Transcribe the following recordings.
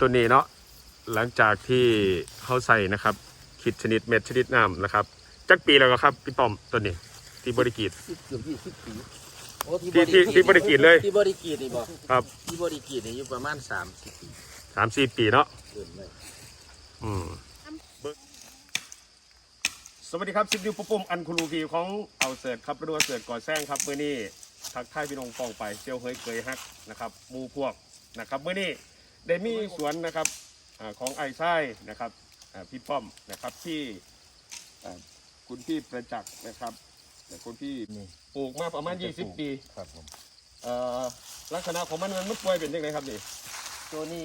ตัวนี้เนาะหลังจากที่เขาใส่นะครับคิดชนิดเม็ดชนิดน้ำนะครับจักปีแล้วก็ครับพี่ป้อมตัวนี้ ที่บริกีด สิบเกือบยี่สิบปีโอ้ที่ที่ที่บริกีดเลย ที่บริกีดนี่บอกครับ ที่บริกีดนี่อยู่ประมาณสามสิบปีสามสี่ปีเนาะเกินเลยอืมสวัสดีครับซิดนิวปุ๊บปุ่มอันคูลูกีของเอาเสิร์ตครับรัวเสิร์ตก่อแซงครับเมื่อนี้ทักทายพี่น้องฟองไปเซียวเฮยเกยฮักนะครับหมูพวกนะครับเมื่อนี้ ได้มีสวนนะครับอาของไอ้ไส้นะครับอ่าพี่ป้อมนะครับที่อ่าคุณพี่ประจักษ์นะครับแต่คุณพี่นี่ปลูกมาประมาณ 20 ปีครับผมเอ่อลักษณะของมันมันมันป่วยเป็นยังไงครับนี่ตัวนี้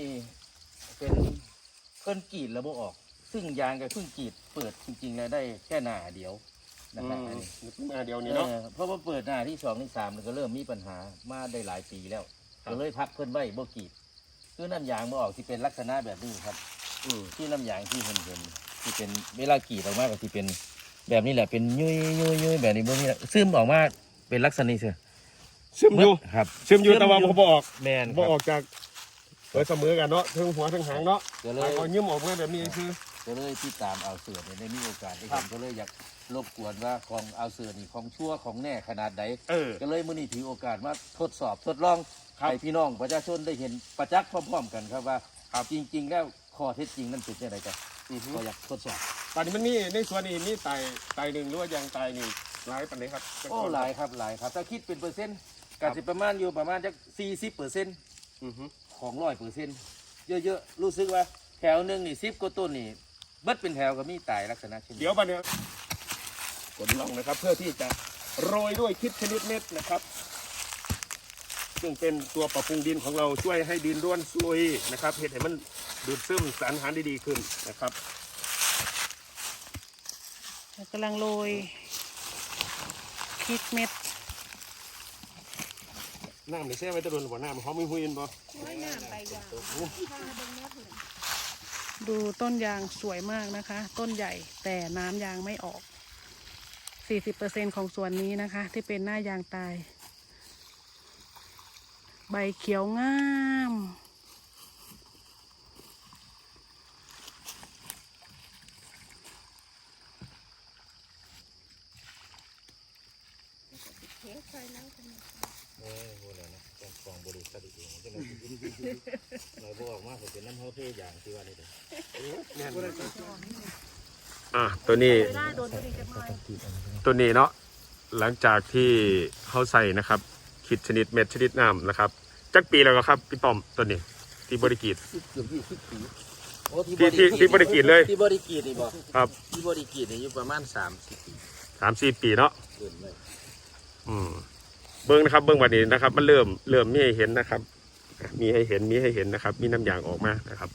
เป็นเพิ่นกรีดแล้วบ่ออก ซึ่งยางกับเพิ่งกรีดเปิดจริงๆแล้วได้แค่หน้าเดียวนะครับอันนี้อืมมาเดียวนี้เนาะเออเพราะว่าเปิดหน้าที่สองที่สามมันก็เริ่มมีปัญหามาได้หลายปีแล้วครับก็เลยพักเพิ่นไว้บ่กรีด คือน้ำยางบ่ออกที่เป็นลักษณะแบบนี้ครับอืมที่น้ำยางที่เห็นเห็นที่เป็นเวลากรีดออกมาก็ที่เป็นแบบนี้แหละเป็นยุยยุยยุยแบบนี้บ่มีซึมออกมาเป็นลักษณะนี้เสียซึมอยู่ครับ ซึมอยู่แต่ว่าบ่ออกแมนคบ่รับออกจากเปิดเสมอกันเนาะทั้งหัวทั้งหางเนาะก็เลหางยก็ยิ้มออกมาแบบนี้คือ ก็เลยที่ตามเอาเสือเนี่ยได้มีโอกาสได้ครัเห็บนก็เลยอยากรบกวนว่าของเอาเสือนี่ของชั่วของแน่ขนาดใดเออ ก็เลยมื้อนี้ถือโอกาสมาทดสอบทดลองครับให้พี่น้องประชาชนได้เห็นประจักษ์พร้อมๆกันครับว่าจริง ๆ แล้วข้อเท็จจริงนั่นเป็นยังไงกันอือฮึก็อยากทดสอบ ตอนนี้มันมีในส่วนนี้มีไตไตหนึ่งหรือว่ายางไตนี่หลายปันไหนครับโอ้หลายครับหลายครับ ถ้าคิดเป็นเปอร์เซ็นต์ก็สิประมาณอยู่ประมาณจัก40เปอร์เซ็นต์อือฮึของร้อยเปอร์เซ็นต์เยอะๆ รู้สึกว่าแถวหนึ่งนี่10กว่าต้นนี่ เบิดเป็นแถวก็มีตายลักษณะเช่นนี้ เดี๋ยวบัดเนี้ยกดลองนะครับ เพื่อที่จะโรยด้วยคิดชนิดเม็ดนะครับ ซึ่งเป็นตัวปรับปรุงดินของเราช่วยให้ดินร่วนซุยนะครับเห็ดให้มันดูดซึมสารอาหารได้ดีขึ้นนะครับกำลังโรยพริกเม็ดน้ำในแช่ไว้ตะโดนหัวน้ำเขาไม่หุยนบ่ ดูต้นยางสวยมากนะคะ ต้นใหญ่แต่น้ำยางไม่ออก 40%ของส่วนนี้นะคะ ที่เป็นหน้ายางตาย ใบเขียวงามโอ้ยโหแล้วนะต้องฟองบริษัท เองจะเลยเราบอกว่าผมเป็นน้ำเฮาเทอย่างที่ว่านี่เด้ออะตัวนี้ตัวนี้เนาะหลังจากที่เขาใส่นะครับคิดชนิดเม็ดชนิดน้ำนะครับจักปีแล้วก็ครับพี่ป้อมตัวนี้ ที่บริกีดสิบเกือบยี่สิบปีโอ้ที่ที่ที่บริกีดเลยที่บริกีดนี่บอกครับ ที่บริกีดนี่อยู่ประมาณสามสิบปีสามสี่ปีเนาะเกินเลยอืมเบิ้งนะครับเบิ้งวันนี้นะครับ มันเริ่มเริ่มมีให้เห็นนะครับ มีให้เห็นมีให้เห็นนะครับ มีน้ำยางออกมานะครับ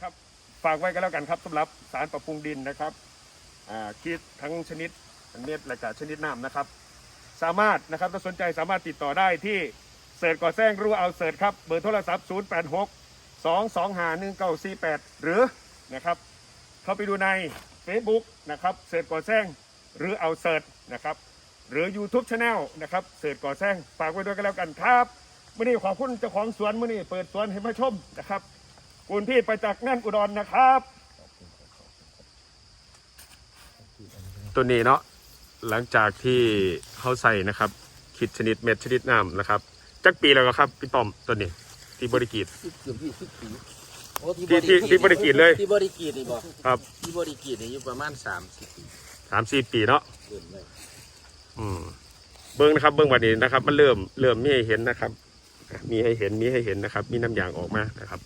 ครับฝากไว้กันแล้วกันครับสำหรับสารปรับปรุงดินนะครับอ่าคิดทั้งชนิดเม็ดและก็ชนิดน้ำนะครับ สามารถนะครับถ้าสนใจสามารถติดต่อได้ที่เสิร์ชก่อแซงรู้เอาเสิร์ชครับเบอร์โทรศัพท์ 0 8 6 2 2 5 1 9 4 8 หรือนะครับ เข้าไปดูใน Facebook นะครับเสิร์ชก่อแซงหรือเอาเสิร์ชนะครับหรือ YouTube Channel นะครับเสิร์ชก่อแซงฝากไว้ด้วยกันแล้วกันครับมื่อนี้ขอบคุณเจ้าของสวนมื่อนี้เปิดสวนให้มาชมนะครับคุณพี่ไปจักษ์แน่นอุดรนะครับตัวนี้เนาะหลังจากที่เขาใส่นะครับคิดชนิดเม็ดชนิดน้ำนะครับจักปีแล้วก็ครับพี่ป้อมตัวนี้ที่บริกีดสิบเกือบยี่สิบปี โอ้ที่ที่ที่บริกีดเลย ที่บริกีดนี่บอกครับที่บริกีดนี่อยู่ประมาณสามสิบปีสามสี่ปีเนาะเกินเลยอืมเบิ้งนะครับ เบิ้งวันนี้นะครับ มันเริ่มเริ่มมีให้เห็นนะครับ มีให้เห็นมีให้เห็นนะครับ มีน้ำยางออกมานะครับ